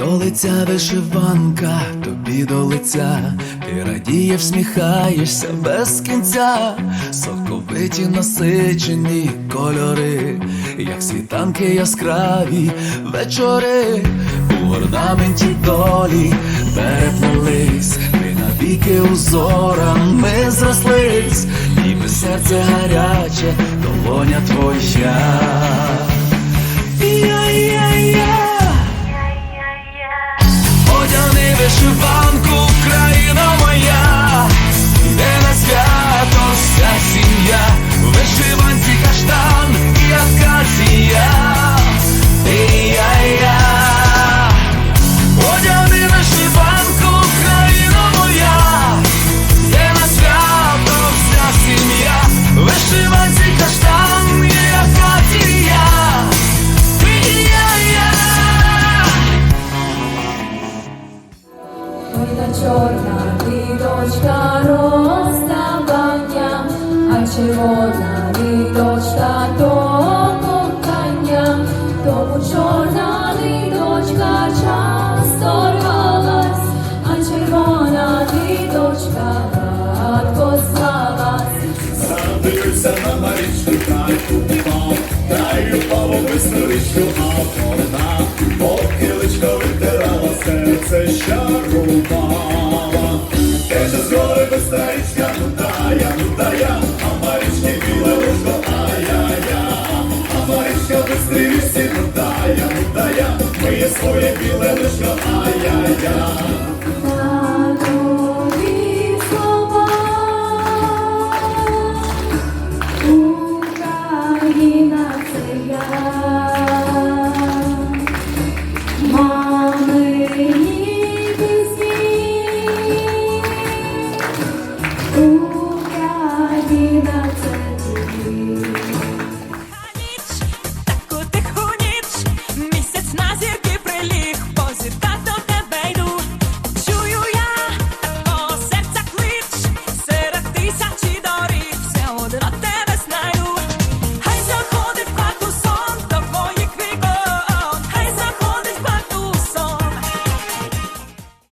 До лиця вишиванка, тобі до лиця, ти радіє, всміхаєшся без кінця, соковиті насичені кольори, як світанки яскраві вечори, у орнаменті долі переплелись, ми навіки узорами зрослись, ніби серце гаряче, долоня твоя. Ой, та чорна ниточка розставання, а червона ниточка до кохання, тому чорна ниточка часто рвалась, а червона ниточка гладко слалась. Дивився на Марічку крайку упав, край упав у весничку, а вона своє біле лишка, ай-я-я.